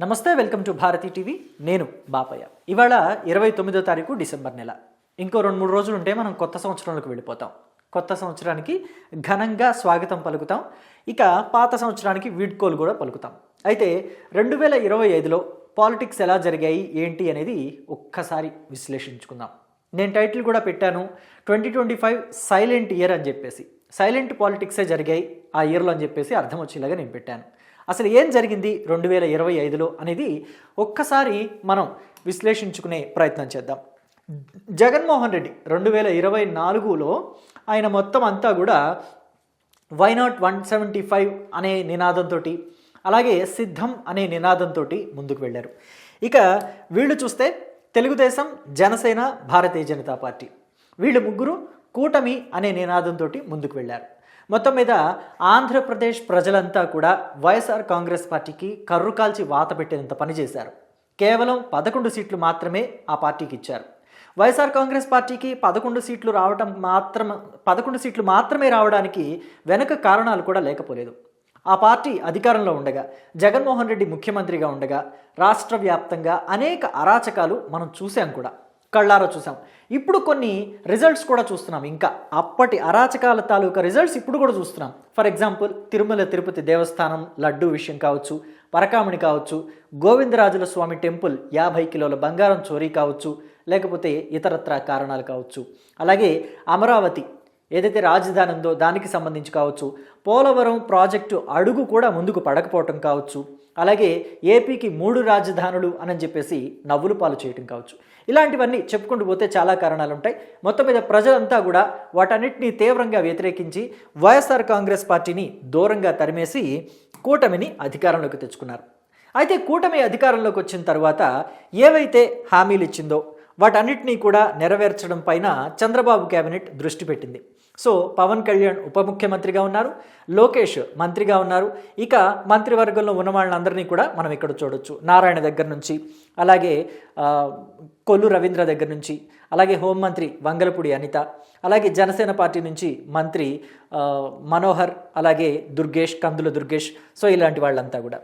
నమస్తే welcome to Bharati TV. నేను బాపయ్య. ఇవాళ ఇరవై తొమ్మిదో తారీఖు డిసెంబర్ నెల. ఇంకో రెండు మూడు రోజులు ఉంటే మనం కొత్త సంవత్సరంలోకి వెళ్ళిపోతాం. కొత్త సంవత్సరానికి ఘనంగా స్వాగతం పలుకుతాం. ఇక పాత సంవత్సరానికి వీడ్కోలు కూడా పలుకుతాం. అయితే రెండు వేల ఇరవై ఐదులో పాలిటిక్స్ ఎలా జరిగాయి ఏంటి అనేది ఒక్కసారి విశ్లేషించుకుందాం. నేను టైటిల్ కూడా పెట్టాను twenty twenty five silent year అని చెప్పేసి. సైలెంట్ పాలిటిక్సే జరిగాయి ఆ ఇయర్లో అని చెప్పేసి అర్థం వచ్చేలాగా నేను పెట్టాను. అసలు ఏం జరిగింది రెండు వేల ఇరవై ఐదులో అనేది ఒక్కసారి మనం విశ్లేషించుకునే ప్రయత్నం చేద్దాం. జగన్మోహన్ రెడ్డి రెండు వేల ఇరవై నాలుగులో ఆయన మొత్తం అంతా కూడా why not one seventy five అనే నినాదంతో అలాగే సిద్ధం అనే నినాదంతో ముందుకు వెళ్ళారు. ఇక వీళ్ళు చూస్తే తెలుగుదేశం జనసేన భారతీయ జనతా పార్టీ. వీళ్ళు ముగ్గురు కూటమి అనే నినాదంతో ముందుకు వెళ్ళారు. మొత్తం మీద ఆంధ్రప్రదేశ్ ప్రజలంతా కూడా వైఎస్ఆర్ కాంగ్రెస్ పార్టీకి కర్రు కాల్చి వాత పెట్టేంత పనిచేశారు కేవలం పదకొండు సీట్లు మాత్రమే ఆ పార్టీకి ఇచ్చారు. వైఎస్ఆర్ కాంగ్రెస్ పార్టీకి పదకొండు సీట్లు రావడం మాత్రం పదకొండు సీట్లు మాత్రమే రావడానికి వెనక కారణాలు కూడా లేకపోలేదు. ఆ పార్టీ అధికారంలో ఉండగా జగన్మోహన్ రెడ్డి ముఖ్యమంత్రిగా ఉండగా రాష్ట్ర వ్యాప్తంగా అనేక అరాచకాలు మనం చూసాం కూడా. కళ్ళారా చూసాం. ఇప్పుడు కొన్ని రిజల్ట్స్ కూడా చూస్తున్నాం. ఇంకా అప్పటి అరాచకాల తాలూకా రిజల్ట్స్ ఇప్పుడు కూడా చూస్తున్నాం. ఫర్ ఎగ్జాంపుల్ తిరుమల తిరుపతి దేవస్థానం లడ్డు విషయం కావచ్చు పరకామణి కావచ్చు గోవిందరాజుల స్వామి టెంపుల్ యాభై కిలోల బంగారం చోరీ కావచ్చు లేకపోతే ఇతరత్ర కారణాలు కావచ్చు. అలాగే అమరావతి ఏదైతే రాజధాని ఉందో దానికి సంబంధించి కావచ్చు పోలవరం ప్రాజెక్టు అడుగు కూడా ముందుకు పడకపోవటం కావచ్చు అలాగే ఏపీకి మూడు రాజధానులు అని చెప్పేసి నవ్వులు పాలు చేయటం కావచ్చు. ఇలాంటివన్నీ చెప్పుకుంటూ పోతే చాలా కారణాలు ఉంటాయి మొత్తం మీద ప్రజలంతా కూడా వాటన్నిటిని తీవ్రంగా వ్యతిరేకించి వైఎస్ఆర్ కాంగ్రెస్ పార్టీని దూరంగా తరిమేసి కూటమిని అధికారంలోకి తెచ్చుకున్నారు. అయితే కూటమి అధికారంలోకి వచ్చిన తర్వాత ఏవైతే హామీలు ఇచ్చిందో వాటన్నిటినీ కూడా నెరవేర్చడం పైన చంద్రబాబు కేబినెట్ దృష్టి పెట్టింది. సో పవన్ కళ్యాణ్ ఉప ముఖ్యమంత్రిగా ఉన్నారు లోకేష్ మంత్రిగా ఉన్నారు. ఇక మంత్రివర్గంలో ఉన్న వాళ్ళందరినీ కూడా మనం ఇక్కడ చూడొచ్చు. నారాయణ దగ్గర నుంచి అలాగే కొల్లు రవీంద్ర దగ్గర నుంచి అలాగే హోంమంత్రి వంగలపూడి అనిత అలాగే జనసేన పార్టీ నుంచి మంత్రి మనోహర్ అలాగే దుర్గేష్ కందుల దుర్గేష్ సో ఇలాంటి వాళ్ళంతా కూడా.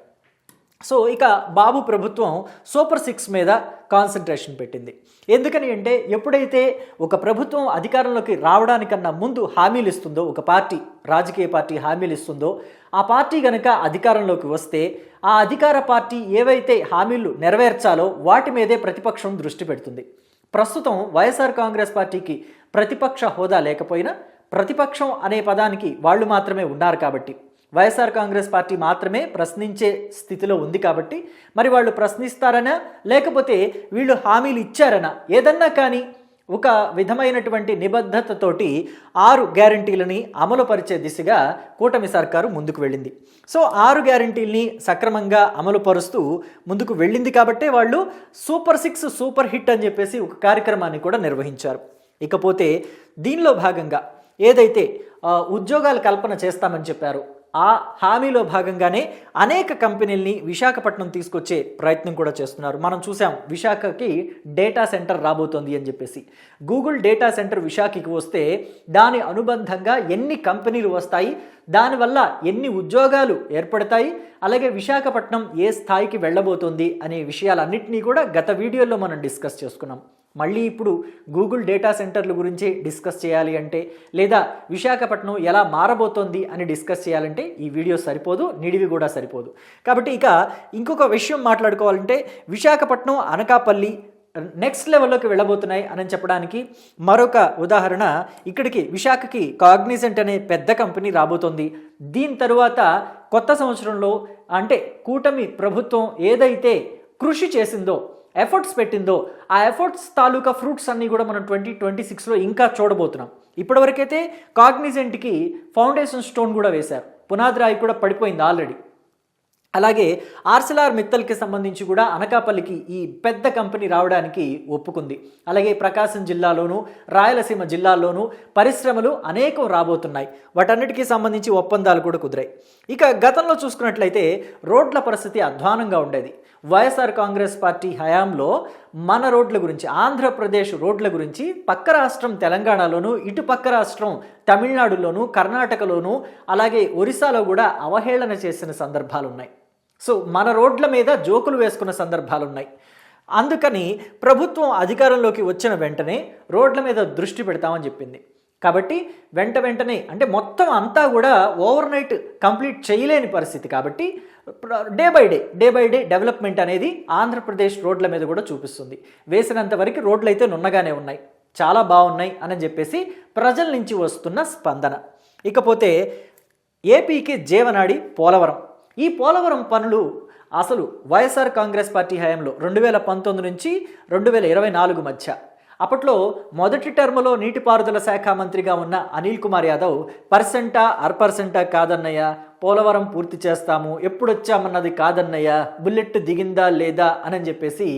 సో ఇక బాబు ప్రభుత్వం సూపర్ సిక్స్ మీద కాన్సన్ట్రేషన్ పెట్టింది. ఎందుకని అంటే ఎప్పుడైతే ఒక ప్రభుత్వం అధికారంలోకి రావడానికన్నా ముందు హామీలు ఇస్తుందో ఒక పార్టీ రాజకీయ పార్టీ హామీలు ఇస్తుందో ఆ పార్టీ గనక అధికారంలోకి వస్తే ఆ అధికార పార్టీ ఏవైతే హామీలు నెరవేర్చాలో వాటి మీదే ప్రతిపక్షం దృష్టి పెడుతుంది. ప్రస్తుతం వైఎస్ఆర్ కాంగ్రెస్ పార్టీకి ప్రతిపక్ష హోదా లేకపోయినా ప్రతిపక్షం అనే పదానికి వాళ్ళు మాత్రమే ఉన్నారు కాబట్టి. వైఎస్ఆర్ కాంగ్రెస్ పార్టీ మాత్రమే ప్రశ్నించే స్థితిలో ఉంది కాబట్టి మరి వాళ్ళు ప్రశ్నిస్తారనా? లేకపోతే వీళ్ళు హామీలు ఇచ్చారనా? ఏదన్నా కానీ ఒక విధమైనటువంటి నిబద్ధతతోటి ఆరు గ్యారంటీలని అమలుపరిచే దిశగా కూటమి సర్కారు ముందుకు వెళ్ళింది. సో ఆరు గ్యారంటీల్ని సక్రమంగా అమలుపరుస్తూ ముందుకు వెళ్ళింది కాబట్టే వాళ్ళు సూపర్ సిక్స్ సూపర్ హిట్ అని చెప్పేసి ఒక కార్యక్రమాన్ని కూడా నిర్వహించారు. ఇకపోతే దీనిలో భాగంగా ఏదైతే ఉద్యోగాల కల్పన చేస్తామని చెప్పారు ఆ హామీలో భాగంగానే అనేక కంపెనీల్ని విశాఖపట్నం తీసుకొచ్చే ప్రయత్నం కూడా చేస్తున్నారు. మనం చూసాం విశాఖకి డేటా సెంటర్ రాబోతోంది అని చెప్పేసి. గూగుల్ డేటా సెంటర్ విశాఖకి వస్తే దాని అనుబంధంగా ఎన్ని కంపెనీలు వస్తాయి దానివల్ల ఎన్ని ఉద్యోగాలు ఏర్పడతాయి అలాగే విశాఖపట్నం ఏ స్థాయికి వెళ్ళబోతోంది అనే విషయాలన్నింటినీ కూడా గత వీడియోలో మనం డిస్కస్ చేసుకున్నాం. మళ్ళీ ఇప్పుడు గూగుల్ డేటా సెంటర్ల గురించి డిస్కస్ చేయాలి అంటే లేదా విశాఖపట్నం ఎలా మారబోతోంది అని డిస్కస్ చేయాలంటే ఈ వీడియో సరిపోదు నిడివి కూడా సరిపోదు. కాబట్టి ఇక ఇంకొక విషయం మాట్లాడుకోవాలంటే విశాఖపట్నం అనకాపల్లి నెక్స్ట్ లెవెల్లోకి వెళ్ళబోతున్నాయి అని చెప్పడానికి మరొక ఉదాహరణ ఇక్కడికి విశాఖకి కాగ్నిజెంట్ అనే పెద్ద కంపెనీ రాబోతోంది. దీని తరువాత కొత్త సంవత్సరంలో అంటే కూటమి ప్రభుత్వం ఏదైతే కృషి చేసిందో ఎఫర్ట్స్ పెట్టిందో ఆ ఎఫర్ట్స్ తాలూకా ఫ్రూట్స్ అన్నీ కూడా మనం ట్వంటీ ట్వంటీ సిక్స్లో ఇంకా చూడబోతున్నాం. ఇప్పటివరకైతే కాగ్నిజెంట్కి ఫౌండేషన్ స్టోన్ కూడా వేశారు. పునాది రాయి కూడా పడిపోయింది ఆల్రెడీ. అలాగే ఆర్సిలార్ మిత్తల్కి సంబంధించి కూడా అనకాపల్లికి ఈ పెద్ద కంపెనీ రావడానికి ఒప్పుకుంది. అలాగే ప్రకాశం జిల్లాలోను రాయలసీమ జిల్లాల్లోనూ పరిశ్రమలు అనేకం రాబోతున్నాయి. వాటన్నిటికీ సంబంధించి ఒప్పందాలు కూడా కుదిరాయి. ఇక గతంలో చూసుకున్నట్లయితే రోడ్ల పరిస్థితి అధ్వానంగా ఉండేది. వైఎస్ఆర్ కాంగ్రెస్ పార్టీ హయాంలో మన రోడ్ల గురించి ఆంధ్రప్రదేశ్ రోడ్ల గురించి పక్క రాష్ట్రం తెలంగాణలోను ఇటు పక్క రాష్ట్రం తమిళనాడులోను కర్ణాటకలోను అలాగే ఒరిస్సాలో కూడా అవహేళన చేసిన సందర్భాలు ఉన్నాయి సో మన రోడ్ల మీద జోకులు వేసుకున్న సందర్భాలున్నాయి. అందుకని ప్రభుత్వం అధికారంలోకి వచ్చిన వెంటనే రోడ్ల మీద దృష్టి పెడతామని చెప్పింది. కాబట్టి వెంట వెంటనే అంటే మొత్తం అంతా కూడా ఓవర్ నైట్ కంప్లీట్ చేయలేని పరిస్థితి కాబట్టి day by day day by day development అనేది ఆంధ్రప్రదేశ్ రోడ్ల మీద కూడా చూపిస్తుంది. వేసినంత వరకు రోడ్లు అయితే నున్నగానే ఉన్నాయి. చాలా బాగున్నాయి అని చెప్పేసి ప్రజల నుంచి వస్తున్న స్పందన. ఇకపోతే ఏపీకి జీవనాడి పోలవరం. ఈ పోలవరం పనులు అసలు వైఎస్ఆర్ కాంగ్రెస్ పార్టీ హయాంలో రెండు వేల పంతొమ్మిది నుంచి రెండు వేల ఇరవై నాలుగు మధ్య. అప్పట్లో మొదటి టర్మ్లో నీటిపారుదల శాఖ మంత్రిగా ఉన్న అనిల్ కుమార్ యాదవ్ పర్సెంటా అర్ పర్సెంటా కాదన్నయ్య పోలవరం పూర్తి చేస్తాము ఎప్పుడొచ్చామన్నది కాదన్నయ్య బుల్లెట్ దిగిందా లేదా అని చెప్పేసి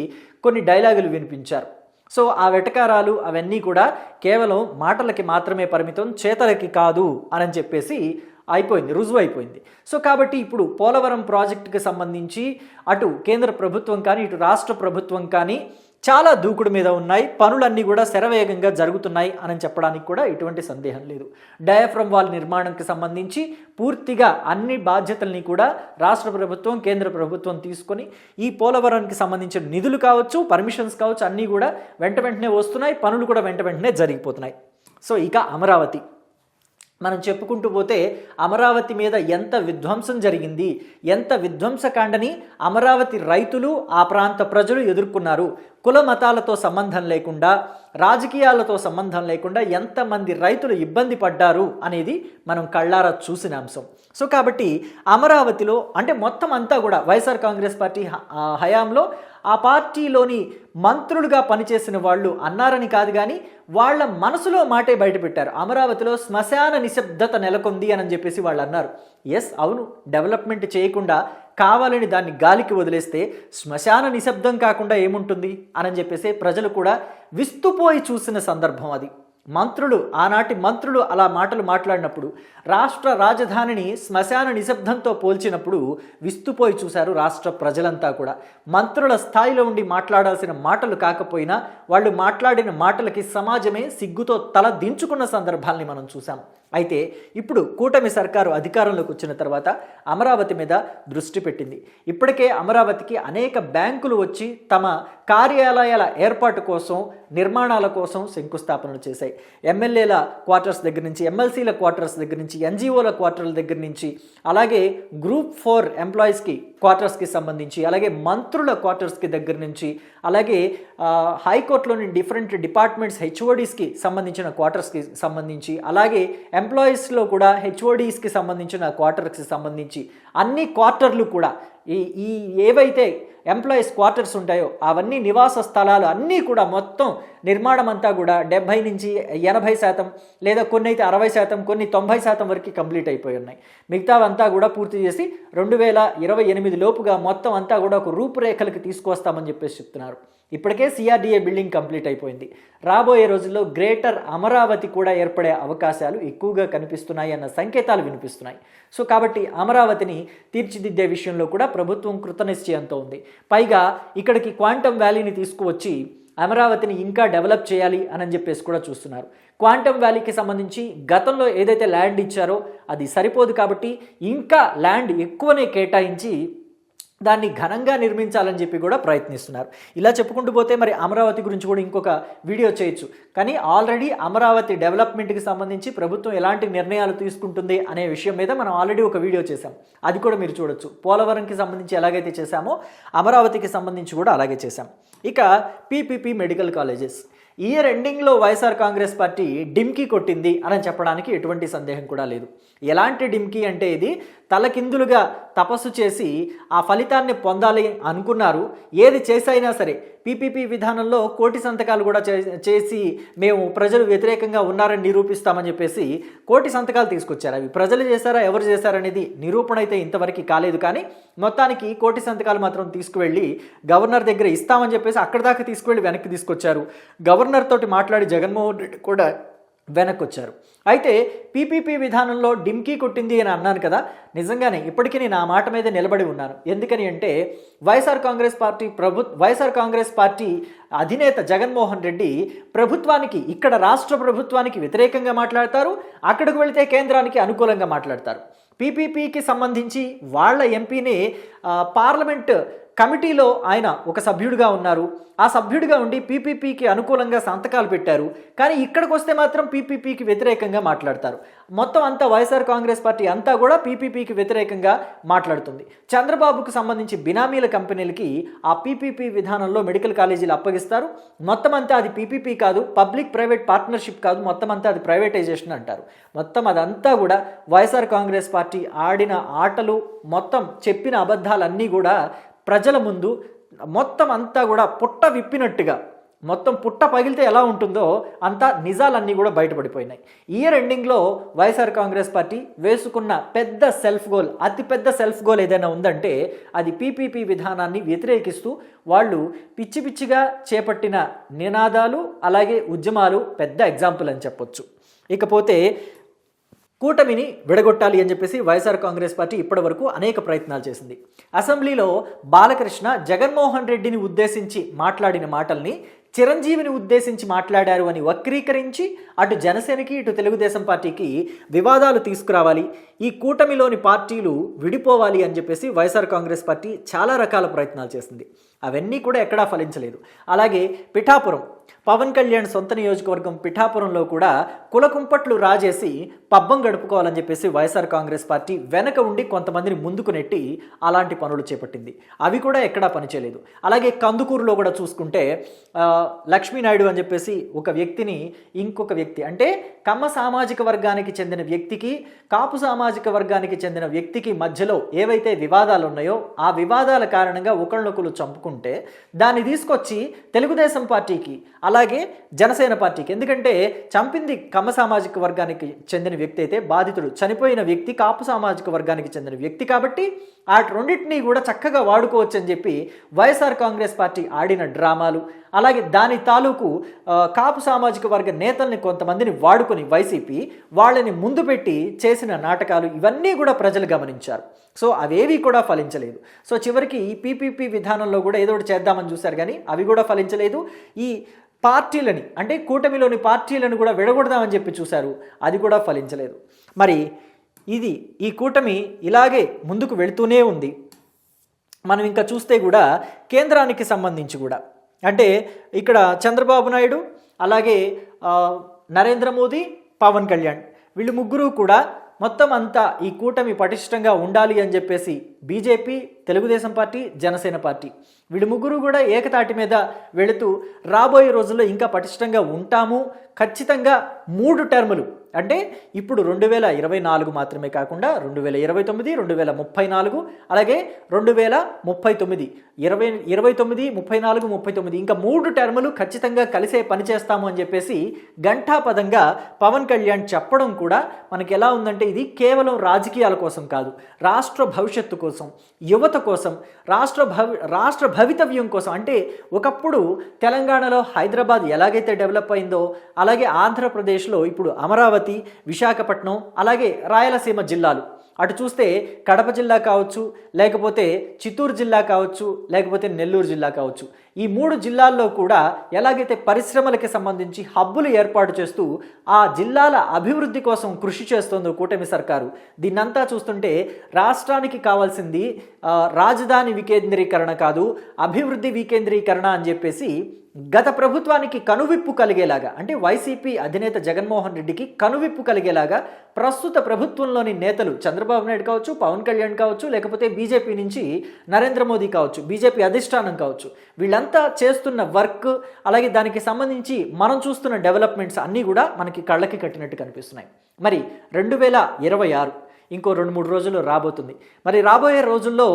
కొన్ని డైలాగులు వినిపించారు. సో ఆ వెటకారాలు అవన్నీ కూడా కేవలం మాటలకి మాత్రమే పరిమితం చేతలకి కాదు అని చెప్పేసి అయిపోయింది రుజువు అయిపోయింది. సో కాబట్టి ఇప్పుడు పోలవరం ప్రాజెక్టుకి సంబంధించి అటు కేంద్ర ప్రభుత్వం కానీ ఇటు రాష్ట్ర ప్రభుత్వం కానీ చాలా దూకుడు మీద ఉన్నాయి. పనులన్నీ కూడా శరవేగంగా జరుగుతున్నాయి అని చెప్పడానికి కూడా ఎటువంటి సందేహం లేదు. డయాఫ్రమ్ వాల్ నిర్మాణంకి సంబంధించి పూర్తిగా అన్ని బాధ్యతల్ని కూడా రాష్ట్ర ప్రభుత్వం కేంద్ర ప్రభుత్వం తీసుకొని ఈ పోలవరానికి సంబంధించిన నిధులు కావచ్చు పర్మిషన్స్ కావచ్చు అన్నీ కూడా వెంట వెంటనే వస్తున్నాయి. పనులు కూడా వెంట వెంటనే జరిగిపోతున్నాయి. సో ఇక అమరావతి. మనం చెప్పుకుంటూ పోతే అమరావతి మీద ఎంత విధ్వంసం జరిగింది ఎంత విధ్వంసకాండని అమరావతి రైతులు ఆ ప్రాంత ప్రజలు ఎదుర్కొన్నారు. కుల మతాలతో సంబంధం లేకుండా రాజకీయాలతో సంబంధం లేకుండా ఎంతమంది రైతులు ఇబ్బంది పడ్డారు అనేది మనం కళ్ళారా చూసిన అంశం. సో కాబట్టి అమరావతిలో అంటే మొత్తం అంతా కూడా వైఎస్ఆర్ కాంగ్రెస్ పార్టీ హయాంలో ఆ పార్టీలోని మంత్రులుగా పనిచేసిన వాళ్ళు అన్నారని కాదు కానీ వాళ్ళ మనసులో మాటే బయటపెట్టారు. అమరావతిలో శ్మశాన నిశ్శబ్దత నెలకొంది అని చెప్పేసి వాళ్ళు అన్నారు. ఎస్ అవును. డెవలప్మెంట్ చేయకుండా కావాలని దాన్ని గాలికి వదిలేస్తే శ్మశాన నిశ్శబ్దం కాకుండా ఏముంటుంది? అని చెప్పేసి ప్రజలు కూడా విస్తుపోయి చూసిన సందర్భం అది. మంత్రులు ఆనాటి మంత్రులు అలా మాటలు మాట్లాడినప్పుడు రాష్ట్ర రాజధానిని శ్మశాన నిశ్శబ్దంతో పోల్చినప్పుడు విస్తుపోయి చూశారు రాష్ట్ర ప్రజలంతా కూడా. మంత్రుల స్థాయిలో ఉండి మాట్లాడాల్సిన మాటలు కాకపోయినా వాళ్ళు మాట్లాడిన మాటలకి సమాజమే సిగ్గుతో తల దించుకున్న సందర్భాల్ని మనం చూసాం అయితే ఇప్పుడు కూటమి సర్కారు అధికారంలోకి వచ్చిన తర్వాత అమరావతి మీద దృష్టి పెట్టింది. ఇప్పటికే అమరావతికి అనేక బ్యాంకులు వచ్చి తమ కార్యాలయాల ఏర్పాటు కోసం నిర్మాణాల కోసం శంకుస్థాపనలు చేశాయి. ఎమ్మెల్యేల క్వార్టర్స్ దగ్గర నుంచి ఎమ్మెల్సీల క్వార్టర్స్ దగ్గర నుంచి ఎన్జిఓల క్వార్టర్ల దగ్గర నుంచి అలాగే గ్రూప్ ఫోర్ ఎంప్లాయీస్కి క్వార్టర్స్కి సంబంధించి అలాగే మంత్రుల క్వార్టర్స్కి దగ్గర నుంచి అలాగే హైకోర్టులోని డిఫరెంట్ డిపార్ట్మెంట్స్ హెచ్ఓడీస్కి సంబంధించిన క్వార్టర్స్కి సంబంధించి అలాగే ఎంప్లాయీస్లో కూడా హెచ్ఓడీస్కి సంబంధించిన క్వార్టర్స్కి సంబంధించి అన్ని క్వార్టర్లు కూడా ఈ ఈ ఏవైతే ఎంప్లాయీస్ క్వార్టర్స్ ఉంటాయో అవన్నీ నివాస స్థలాలు అన్నీ కూడా మొత్తం నిర్మాణం అంతా కూడా డెబ్భై నుంచి ఎనభై శాతం లేదా కొన్ని అయితే అరవై శాతం కొన్ని తొంభై శాతం వరకు కంప్లీట్ అయిపోయి ఉన్నాయి. మిగతావంతా కూడా పూర్తి చేసి రెండు వేల ఇరవై ఎనిమిది లోపుగా మొత్తం అంతా కూడా ఒక రూపురేఖలకు తీసుకొస్తామని చెప్పేసి చెప్తున్నారు. ఇప్పటికే సిఆర్డీఏ బిల్డింగ్ కంప్లీట్ అయిపోయింది. రాబోయే రోజుల్లో గ్రేటర్ అమరావతి కూడా ఏర్పడే అవకాశాలు ఎక్కువగా కనిపిస్తున్నాయి అన్న సంకేతాలు వినిపిస్తున్నాయి. సో కాబట్టి అమరావతిని తీర్చిదిద్దే విషయంలో కూడా ప్రభుత్వం కృతనిశ్చయంతో ఉంది. పైగా ఇక్కడికి క్వాంటమ్ వ్యాలీని తీసుకువచ్చి అమరావతిని ఇంకా డెవలప్ చేయాలి అని చెప్పేసి కూడా చూస్తున్నారు. క్వాంటమ్ వ్యాలీకి సంబంధించి గతంలో ఏదైతే ల్యాండ్ ఇచ్చారో అది సరిపోదు కాబట్టి ఇంకా ల్యాండ్ ఎక్కువనే కేటాయించి దాన్ని ఘనంగా నిర్మించాలని చెప్పి కూడా ప్రయత్నిస్తున్నారు. ఇలా చెప్పుకుంటూ పోతే మరి అమరావతి గురించి కూడా ఇంకొక వీడియో చేయొచ్చు. కానీ ఆల్రెడీ అమరావతి డెవలప్మెంట్కి సంబంధించి ప్రభుత్వం ఎలాంటి నిర్ణయాలు తీసుకుంటుంది అనే విషయం మీద మనం ఆల్రెడీ ఒక వీడియో చేశాం. అది కూడా మీరు చూడొచ్చు. పోలవరంకి సంబంధించి ఎలాగైతే చేశామో అమరావతికి సంబంధించి కూడా అలాగే చేశాం. ఇక పీపీపీ మెడికల్ కాలేజెస్. ఇయర్ ఎండింగ్లో వైఎస్ఆర్ కాంగ్రెస్ పార్టీ డిమ్కి కొట్టింది అని చెప్పడానికి ఎటువంటి సందేహం కూడా లేదు. ఎలాంటి డిమ్కి అంటే ఇది తలకిందులుగా తపస్సు చేసి ఆ ఫలితాన్ని పొందాలి అనుకున్నారు. ఏది చేసైనా సరే పీపీపీ విధానంలో కోటి సంతకాలు కూడా చేసి మేము ప్రజలు వ్యతిరేకంగా ఉన్నారని నిరూపిస్తామని చెప్పేసి కోటి సంతకాలు తీసుకొచ్చారు. అవి ప్రజలు చేశారా ఎవరు చేశారనేది నిరూపణ అయితే ఇంతవరకు కాలేదు. కానీ మొత్తానికి కోటి సంతకాలు మాత్రం తీసుకువెళ్ళి గవర్నర్ దగ్గర ఇస్తామని చెప్పేసి అక్కడ దాకా తీసుకువెళ్ళి వెనక్కి తీసుకొచ్చారు. గవర్నర్ తోటి మాట్లాడి జగన్మోహన్ రెడ్డి కూడా వెనక్కి వచ్చారు అయితే పీపీపీ విధానంలో డిమ్కీ కొట్టింది అని అన్నాను కదా నిజంగానే ఇప్పటికీ నేను ఆ మాట మీద నిలబడి ఉన్నాను. ఎందుకని అంటే వైఎస్ఆర్ కాంగ్రెస్ పార్టీ ప్రభు వైఎస్ఆర్ కాంగ్రెస్ పార్టీ అధినేత జగన్మోహన్ రెడ్డి ప్రభుత్వానికి ఇక్కడ రాష్ట్ర ప్రభుత్వానికి వ్యతిరేకంగా మాట్లాడతారు అక్కడికి వెళితే కేంద్రానికి అనుకూలంగా మాట్లాడతారు. పీపీపీకి సంబంధించి వాళ్ళ ఎంపీని పార్లమెంట్ కమిటీలో ఆయన ఒక సభ్యుడిగా ఉన్నారు. ఆ సభ్యుడిగా ఉండి పీపీపీకి అనుకూలంగా సంతకాలు పెట్టారు. కానీ ఇక్కడికి వస్తే మాత్రం పీపీపీకి వ్యతిరేకంగా మాట్లాడతారు. మొత్తం అంతా వైఎస్ఆర్ కాంగ్రెస్ పార్టీ అంతా కూడా పీపీపీకి వ్యతిరేకంగా మాట్లాడుతుంది. చంద్రబాబుకు సంబంధించి బినామీల కంపెనీలకి ఆ పీపీపీ విధానంలో మెడికల్ కాలేజీలు అప్పగిస్తారు. మొత్తం అంతా అది పీపీపీ కాదు పబ్లిక్ ప్రైవేట్ పార్ట్నర్షిప్ కాదు మొత్తం అంతా అది ప్రైవేటైజేషన్ అంటారు. మొత్తం అదంతా కూడా వైఎస్ఆర్ కాంగ్రెస్ పార్టీ ఆడిన ఆటలు మొత్తం చెప్పిన అబద్ధాలన్నీ కూడా ప్రజల ముందు మొత్తం అంతా కూడా పుట్ట విప్పినట్టుగా మొత్తం పుట్ట పగిలితే ఎలా ఉంటుందో అంతా నిజాలన్నీ కూడా బయటపడిపోయినాయి. ఇయర్ ఎండింగ్లో వైఎస్ఆర్ కాంగ్రెస్ పార్టీ వేసుకున్న పెద్ద సెల్ఫ్ గోల్ అతిపెద్ద సెల్ఫ్ గోల్ ఏదైనా ఉందంటే అది పీపీపీ విధానాన్ని వ్యతిరేకిస్తూ వాళ్ళు పిచ్చి పిచ్చిగా చేపట్టిన నినాదాలు అలాగే ఉద్యమాలు పెద్ద ఎగ్జాంపుల్ అని చెప్పొచ్చు. ఇకపోతే కూటమిని విడగొట్టాలి అని చెప్పేసి వైఎస్ఆర్ కాంగ్రెస్ పార్టీ ఇప్పటి వరకు అనేక ప్రయత్నాలు చేసింది. అసెంబ్లీలో బాలకృష్ణ జగన్మోహన్ రెడ్డిని ఉద్దేశించి మాట్లాడిన మాటల్ని చిరంజీవిని ఉద్దేశించి మాట్లాడారు అని వక్రీకరించి అటు జనసేనకి ఇటు తెలుగుదేశం పార్టీకి వివాదాలు తీసుకురావాలి. ఈ కూటమిలోని పార్టీలు విడిపోవాలి అని చెప్పేసి వైఎస్ఆర్ కాంగ్రెస్ పార్టీ చాలా రకాల ప్రయత్నాలు చేసింది. అవన్నీ కూడా ఎక్కడా ఫలించలేదు. అలాగే పిఠాపురం పవన్ కళ్యాణ్ సొంత నియోజకవర్గం పిఠాపురంలో కూడా కులకుంపట్లు రాజేసి పబ్బం గడుపుకోవాలని చెప్పేసి వైఎస్ఆర్ కాంగ్రెస్ పార్టీ వెనక ఉండి కొంతమందిని ముందుకు నెట్టి అలాంటి పనులు చేపట్టింది. అవి కూడా ఎక్కడా పనిచేయలేదు. అలాగే కందుకూరులో కూడా చూసుకుంటే లక్ష్మీనాయుడు అని చెప్పేసి ఒక వ్యక్తిని ఇంకొక వ్యక్తి అంటే కమ్మ సామాజిక వర్గానికి చెందిన వ్యక్తికి కాపు సామాజిక వర్గానికి చెందిన వ్యక్తికి మధ్యలో ఏవైతే వివాదాలు ఉన్నాయో ఆ వివాదాల కారణంగా ఒకళ్ళొకరు చంపుకుంటే దాన్ని తీసుకొచ్చి తెలుగుదేశం పార్టీకి అలాగే జనసేన పార్టీకి. ఎందుకంటే చంపింది కమ్మ సామాజిక వర్గానికి చెందిన వ్యక్తి అయితే బాధితుడు. చనిపోయిన వ్యక్తి కాపు సామాజిక వర్గానికి చెందిన వ్యక్తి కాబట్టి ఆ రెండింటినీ కూడా చక్కగా వాడుకోవచ్చు అని చెప్పి వైఎస్ఆర్ కాంగ్రెస్ పార్టీ ఆడిన డ్రామాలు. అలాగే దాని తాలూకు కాపు సామాజిక వర్గ నేతల్ని కొంతమందిని వాడుకొని వైసీపీ వాళ్ళని ముందు పెట్టి చేసిన నాటకాలు. ఇవన్నీ కూడా ప్రజలు గమనించారు. సో అవేవి కూడా ఫలించలేదు. సో చివరికి ఈ పీపీపీ విధానంలో కూడా ఏదో ఒకటి చేద్దామని చూశారు కానీ అవి కూడా ఫలించలేదు. ఈ పార్టీలని అంటే కూటమిలోని పార్టీలను కూడా విడగొడదామని చెప్పి చూశారు. అది కూడా ఫలించలేదు. మరి ఇది ఈ కూటమి ఇలాగే ముందుకు వెళుతూనే ఉంది. మనం ఇంకా చూస్తే కూడా కేంద్రానికి సంబంధించి కూడా. అంటే ఇక్కడ చంద్రబాబు నాయుడు అలాగే నరేంద్ర మోదీ పవన్ కళ్యాణ్ వీళ్ళు ముగ్గురు కూడా మొత్తం అంతా ఈ కూటమి పటిష్టంగా ఉండాలి అని చెప్పేసి BJP Telugu Desam party Janasena party. వీళ్ళు ముగ్గురు కూడా ఏకతాటి మీద వెళుతూ రాబోయే రోజుల్లో ఇంకా పటిష్టంగా ఉంటాము. ఖచ్చితంగా మూడు టర్ములు అంటే ఇప్పుడు రెండు వేల ఇరవై నాలుగు మాత్రమే కాకుండా రెండు వేల ఇరవై తొమ్మిది రెండు వేల ముప్పై నాలుగు అలాగే రెండు వేల ముప్పై తొమ్మిది ఇరవై ఇరవై తొమ్మిది ముప్పై నాలుగు ముప్పై తొమ్మిది ఇంకా మూడు టర్ములు ఖచ్చితంగా కలిసే పని చేస్తాము అని చెప్పేసి ఘంటాపదంగా పవన్ కళ్యాణ్ చెప్పడం కూడా మనకి ఎలా ఉందంటే ఇది కేవలం రాజకీయాల కోసం కాదు రాష్ట్ర భవిష్యత్తు కోసం యువత కోసం రాష్ట్ర భవి రాష్ట్ర భవితవ్యం కోసం. అంటే ఒకప్పుడు తెలంగాణలో హైదరాబాద్ ఎలాగైతే డెవలప్ అయిందో అలాగే ఆంధ్రప్రదేశ్లో ఇప్పుడు అమరావతి విశాఖపట్నం అలాగే రాయలసీమ జిల్లాలు. అటు చూస్తే కడప జిల్లా కావచ్చు లేకపోతే చిత్తూరు జిల్లా కావచ్చు లేకపోతే నెల్లూరు జిల్లా కావచ్చు. ఈ మూడు జిల్లాల్లో కూడా ఎలాగైతే పరిశ్రమలకి సంబంధించి హబ్బులు ఏర్పాటు చేస్తూ ఆ జిల్లాల అభివృద్ధి కోసం కృషి చేస్తుందో కూటమి సర్కారు. దీన్నంతా చూస్తుంటే రాష్ట్రానికి కావాల్సింది రాజధాని వికేంద్రీకరణ కాదు అభివృద్ధి వికేంద్రీకరణ అని చెప్పేసి గత ప్రభుత్వానికి కనువిప్పు కలిగేలాగా అంటే వైసీపీ అధినేత జగన్మోహన్ రెడ్డికి కనువిప్పు కలిగేలాగా ప్రస్తుత ప్రభుత్వంలోని నేతలు చంద్రబాబు నాయుడు కావచ్చు పవన్ కళ్యాణ్ కావచ్చు లేకపోతే బీజేపీ నుంచి నరేంద్ర మోదీ కావచ్చు బీజేపీ అధిష్టానం కావచ్చు వీళ్ళంతా చేస్తున్న వర్క్ అలాగే దానికి సంబంధించి మనం చూస్తున్న డెవలప్మెంట్స్ అన్నీ కూడా మనకి కళ్ళకి కట్టినట్టు కనిపిస్తున్నాయి. మరి రెండు వేల ఇరవై ఆరు ఇంకో రెండు మూడు రోజుల్లో రాబోతుంది. మరి రాబోయే రోజుల్లో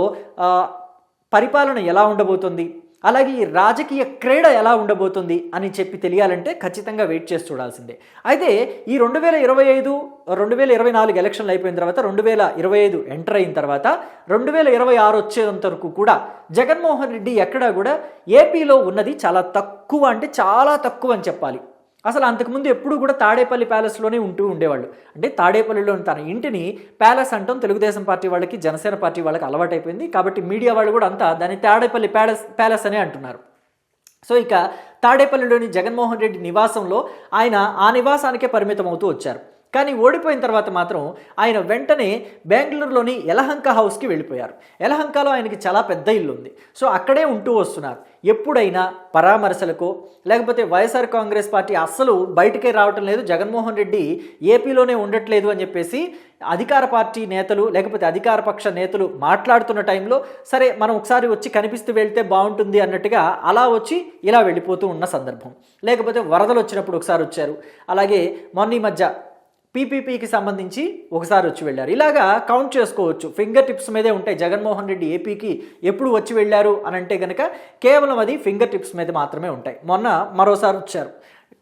పరిపాలన ఎలా ఉండబోతుంది? అలాగే ఈ రాజకీయ క్రీడ ఎలా ఉండబోతుంది అని చెప్పి తెలియాలంటే ఖచ్చితంగా వెయిట్ చేసి చూడాల్సిందే. అయితే ఈ రెండు వేల ఇరవై ఐదు రెండు వేల ఇరవై నాలుగు ఎలక్షన్లు అయిపోయిన తర్వాత రెండు వేల ఇరవై ఐదు ఎంటర్ అయిన తర్వాత రెండు వేల ఇరవై ఆరు వచ్చేంత వరకు కూడా జగన్మోహన్ రెడ్డి ఎక్కడా కూడా ఏపీలో ఉన్నది చాలా తక్కువ అంటే చాలా తక్కువ అని చెప్పాలి. అసలు అంతకుముందు ఎప్పుడు కూడా తాడేపల్లి ప్యాలెస్లోనే ఉంటూ ఉండేవాళ్ళు. అంటే తాడేపల్లిలో తన ఇంటిని ప్యాలెస్ అంటాం తెలుగుదేశం పార్టీ వాళ్ళకి జనసేన పార్టీ వాళ్ళకి అలవాటైపోయింది. కాబట్టి మీడియా వాళ్ళు కూడా అంతా దాన్ని తాడేపల్లి ప్యాలెస్ ప్యాలెస్ అనే అంటున్నారు. సో ఇక తాడేపల్లిలోని జగన్మోహన్ రెడ్డి నివాసంలో ఆయన ఆ నివాసానికే పరిమితం అవుతూ వచ్చారు. కానీ ఓడిపోయిన తర్వాత మాత్రం ఆయన వెంటనే బెంగళూరులోని యలహంక హౌస్కి వెళ్ళిపోయారు. యలహంకలో ఆయనకి చాలా పెద్ద ఇల్లు ఉంది సో అక్కడే ఉంటూ వస్తున్నారు. ఎప్పుడైనా పరామర్శలకు లేకపోతే వైఎస్ఆర్ కాంగ్రెస్ పార్టీ అస్సలు బయటకే రావటం లేదు జగన్మోహన్ రెడ్డి ఏపీలోనే ఉండట్లేదు అని చెప్పేసి అధికార పార్టీ నేతలు లేకపోతే అధికార పక్ష నేతలు మాట్లాడుతున్న టైంలో సరే మనం ఒకసారి వచ్చి కనిపిస్తూ వెళ్తే బాగుంటుంది అన్నట్టుగా అలా వచ్చి ఇలా వెళ్ళిపోతూ ఉన్న సందర్భం. లేకపోతే వరదలు వచ్చినప్పుడు ఒకసారి వచ్చారు. అలాగే మొన్న ఈ మధ్య పీపీపీకి సంబంధించి ఒకసారి వచ్చి వెళ్ళారు. ఇలాగా కౌంట్ చేసుకోవచ్చు. ఫింగర్ టిప్స్ మీదే ఉంటాయి. జగన్మోహన్ రెడ్డి ఏపీకి ఎప్పుడు వచ్చి వెళ్ళారు అని అంటే కనుక కేవలం అది ఫింగర్ టిప్స్ మీద మాత్రమే ఉంటాయి. మొన్న మరోసారి వచ్చారు.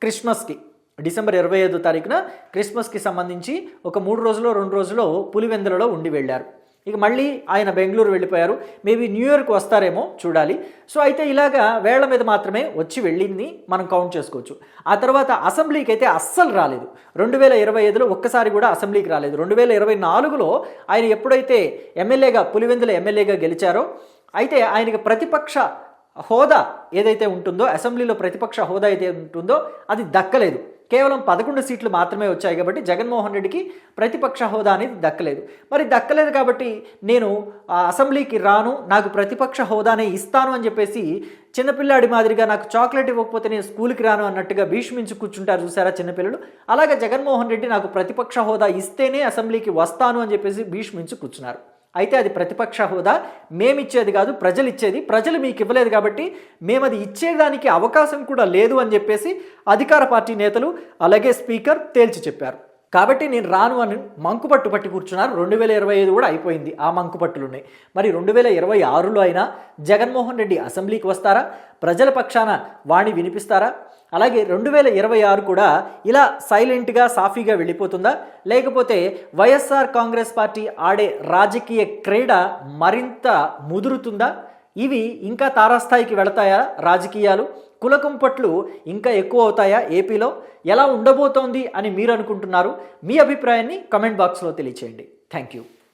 క్రిస్మస్కి డిసెంబర్ ఇరవై ఐదో తారీఖున క్రిస్మస్కి సంబంధించి ఒక మూడు రోజులు రెండు రోజులు పులివెందులలో ఉండి వెళ్ళారు. ఇక మళ్ళీ ఆయన బెంగళూరు వెళ్ళిపోయారు. మేబీ న్యూ వస్తారేమో చూడాలి. సో అయితే ఇలాగా వేళ్ళ మీద మాత్రమే వచ్చి వెళ్ళింది మనం కౌంట్ చేసుకోవచ్చు. ఆ తర్వాత అసెంబ్లీకి అయితే అస్సలు రాలేదు. రెండు వేల ఇరవై ఐదులో ఒక్కసారి కూడా అసెంబ్లీకి రాలేదు. రెండు వేల ఇరవై నాలుగులో ఆయన ఎప్పుడైతే ఎమ్మెల్యేగా పులివెందుల ఎమ్మెల్యేగా గెలిచారో అయితే ఆయనకి ప్రతిపక్ష హోదా ఏదైతే ఉంటుందో అసెంబ్లీలో ప్రతిపక్ష హోదా అయితే ఉంటుందో అది దక్కలేదు. కేవలం పదకొండు సీట్లు మాత్రమే వచ్చాయి కాబట్టి జగన్మోహన్ రెడ్డికి ప్రతిపక్ష హోదా అనేది దక్కలేదు. మరి దక్కలేదు కాబట్టి నేను అసెంబ్లీకి రాను నాకు ప్రతిపక్ష హోదానే ఇస్తాను అని చెప్పేసి చిన్నపిల్లాడి మాదిరిగా నాకు చాక్లెట్ ఇవ్వకపోతే నేను స్కూల్కి రాను అన్నట్టుగా భీష్మించి కూర్చుంటారు చూసారా చిన్నపిల్లలు? అలాగే జగన్మోహన్ రెడ్డి నాకు ప్రతిపక్ష హోదా ఇస్తేనే అసెంబ్లీకి వస్తాను అని చెప్పేసి భీష్మించి కూర్చున్నారు. అయితే అది ప్రతిపక్ష హోదా. మేమిచ్చేది కాదు ప్రజలు ఇచ్చేది ప్రజలు మీకు ఇవ్వలేదు కాబట్టి మేము అది ఇచ్చేదానికి అవకాశం కూడా లేదు అని చెప్పేసి అధికార పార్టీ నేతలు అలాగే స్పీకర్ తేల్చి చెప్పారు. కాబట్టి నేను రాను అని మంకుపట్టు పట్టి కూర్చున్నారు. రెండు వేల ఇరవై ఐదు కూడా అయిపోయింది ఆ మంకుపట్టులు ఉన్నాయి మరి రెండు వేల ఇరవై ఆరులో అయినా జగన్మోహన్ రెడ్డి అసెంబ్లీకి వస్తారా? ప్రజల పక్షాన వాణి వినిపిస్తారా? అలాగే రెండు వేల ఇరవై ఆరు కూడా ఇలా సైలెంట్గా సాఫీగా వెళ్ళిపోతుందా? లేకపోతే వైఎస్ఆర్ కాంగ్రెస్ పార్టీ ఆడే రాజకీయ క్రీడ మరింత ముదురుతుందా? ఇవి ఇంకా తారాస్థాయికి వెళతాయా రాజకీయాలు? కులకుంపట్లు ఇంకా ఎక్కువ అవుతాయా ఏపీలో? ఎలా ఉండబోతోంది అని మీరు అనుకుంటున్నారు? మీ అభిప్రాయాన్ని కమెంట్ బాక్స్లో తెలియచేయండి. Thank you.